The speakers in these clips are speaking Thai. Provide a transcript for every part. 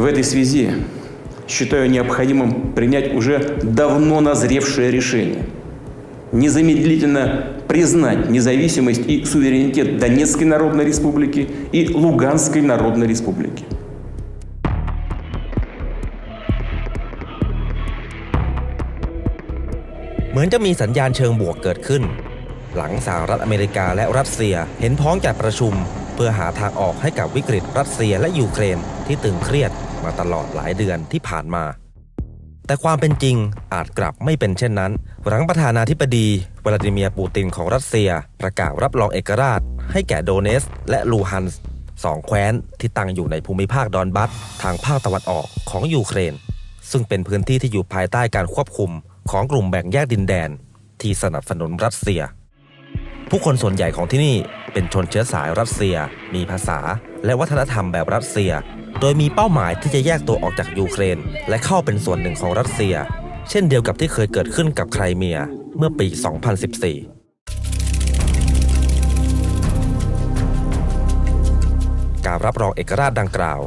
В этой связи считаю необходимым принять уже давно назревшее решение незамедлительно признать независимость и суверенитет Донецкой Народной Республики и Луганской Народной Республики. เหมือนจะมีสัญญาณเชิงบวกเกิดขึ้น หลังสหรัฐอเมริกาและรัสเซียเห็นพ้องจัดประชุม เพื่อหาทางออกให้กับวิกฤตรัสเซียและยูเครนที่ตึงเครียด มาตลอดหลายเดือนที่ผ่านมา แต่ความเป็นจริงอาจกลับไม่เป็นเช่นนั้นหลังประธานาธิบดีวลาดิเมียร์ปูตินของรัสเซีย ประกาศรับรองเอกราช ให้แก่โดเนส และลูฮันส์สองแคว้นที่ตั้งอยู่ในภูมิภาคดอนบัสทางภาคตะวันออกของยูเครน ซึ่งเป็นพื้นที่ที่อยู่ภายใต้การควบคุมของกลุ่มแบ่งแยกดินแดน ที่สนับสนุนรัสเซีย ผู้คนส่วนใหญ่ของที่นี่เป็นชนเชื้อสายรัสเซีย มีภาษา และวัฒนธรรมแบบรัสเซีย โดยมีเป้าหมายที่จะแยกตัวออกจากยูเครน และเข้าเป็นส่วนหนึ่งของรัสเซีย เช่นเดียวกับที่เคยเกิดขึ้นกับไครเมียเมื่อปี 2014การรับรองเอกราชดังกล่าว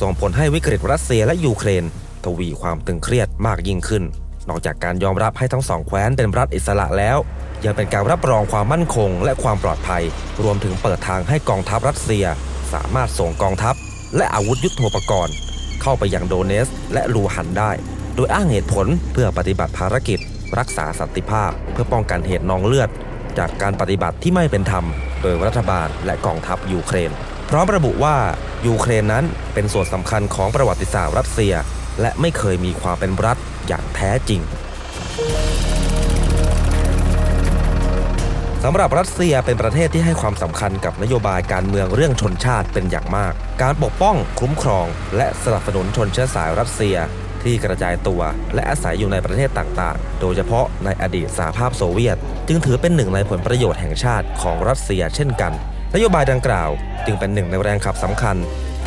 ส่งผลให้วิกฤตรัสเซียและยูเครน ทวีความตึงเครียดมากยิ่งขึ้น นอกจากการยอมรับให้ทั้งสองแคว้นเป็นรัฐอิสระแล้ว ยังเป็นการรับรองความมั่นคงและความปลอดภัย รวมถึงเปิดทางให้กองทัพรัสเซีย สามารถส่งกองทัพ และอาวุธยุทโธปกรณ์ เข้าไปยังโดเนส และลูฮันได้ โดยอ้างเหตุผลเพื่อปฏิบัติภารกิจ รักษาสันติภาพ เพื่อป้องกันเหตุนองเลือด จากการปฏิบัติที่ไม่เป็นธรรม โดยรัฐบาลและกองทัพยูเครน พร้อมระบุว่ายูเครนนั้นเป็นส่วนสำคัญของประวัติศาสตร์รัสเซีย และไม่เคยมีความเป็นรัฐอย่างแท้จริง สำหรับรัสเซียเป็นประเทศที่ให้ความสำคัญกับนโยบายการเมืองเรื่องชนชาติเป็นอย่างมาก การปกป้องคุ้มครอง และสนับสนุนชนเชื้อสายรัสเซียที่กระจายตัวและอาศัยอยู่ในประเทศต่างๆ โดยเฉพาะในอดีตสหภาพโซเวียต จึงถือเป็นหนึ่งในผลประโยชน์แห่งชาติของรัสเซียเช่นกัน นโยบายดังกล่าว จึงเป็นหนึ่งในแรงขับสำคัญ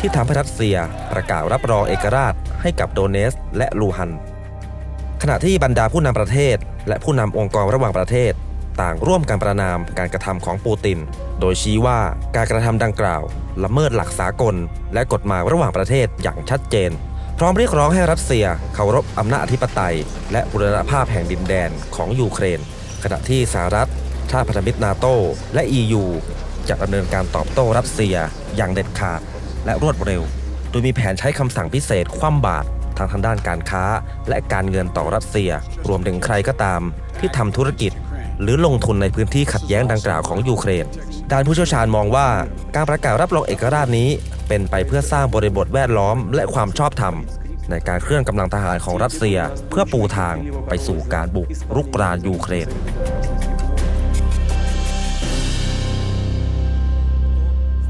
ที่ทำให้รัสเซียประกาศรับรองเอกราชให้กับโดเนสและลูฮัน ขณะที่บรรดาผู้นำประเทศ และผู้นำองค์กรระหว่างประเทศ ต่างร่วมกันประนามการกระทำของปูติน โดยชี้ว่าการกระทำดังกล่าว ละเมิดหลักสากล และกฎหมายระหว่างประเทศอย่างชัดเจน พร้อมเรียกร้องให้รัสเซียเคารพอำนาจอธิปไตย และบุรณภาพแห่งดินแดนของยูเครน ขณะที่สหรัฐชาติพันธมิตรนาโตและ EU จะดำเนินการตอบโต้รัสเซียอย่างเด็ดขาด และรวดเร็ว โดยมีแผนใช้คำสั่งพิเศษคว่ำบาตรทางทางด้านการค้า และการเงินต่อรัสเซีย รวมถึงใครก็ตามที่ทำธุรกิจ หรือลงทุนในพื้นที่ขัดแย้งดังกล่าวของยูเครน ด้านผู้เชี่ยวชาญมองว่า การประกาศรับรองเอกราชนี้ เป็นไปเพื่อสร้างบริบทแวดล้อม และความชอบธรรม ในการเคลื่อนกำลังทหารของรัสเซีย เพื่อปูทางไปสู่การบุกรุกรานยูเครน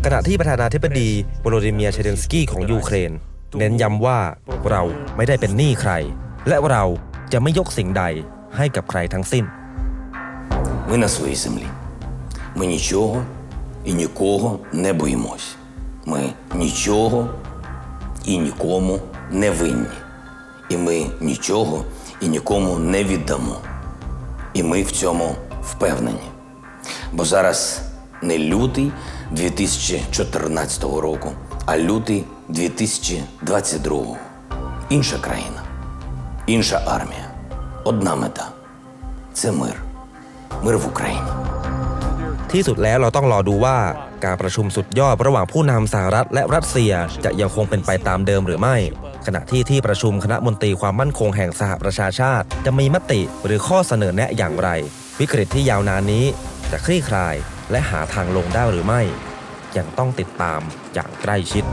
ขณะที่ประธานาธิบดีโวโลดิเมียเชเดนสกี้ของยูเครน เน้นย้ำว่าเราไม่ได้เป็นหนี้ใคร และเราจะไม่ยกสิ่งใดให้กับใครทั้งสิ้น Ми на своїй землі. Ми нічого і нікого не боїмось. Ми нічого і нікому не винні. І ми нічого і нікому не віддамо. І ми в цьому впевнені. Бо зараз не лютий 2014 року, а лютий 2022. Інша країна, інша армія, одна мета це мир. Мир в Україні. ที่สุดแล้วเราต้องรอดูว่าการประชุมสุดยอดระหว่างผู้นำสหรัฐและรัสเซียจะยังคงเป็นไปตามเดิมหรือไม่ ขณะที่ที่ประชุมคณะมนตรีความมั่นคงแห่งสหประชาชาติ จะมีมติหรือข้อเสนอแนะอย่างไร วิกฤตที่ยาวนานนี้จะคลี่คลายและหาทางลงได้หรือไม่ ยังต้องติดตามอย่างใกล้ชิด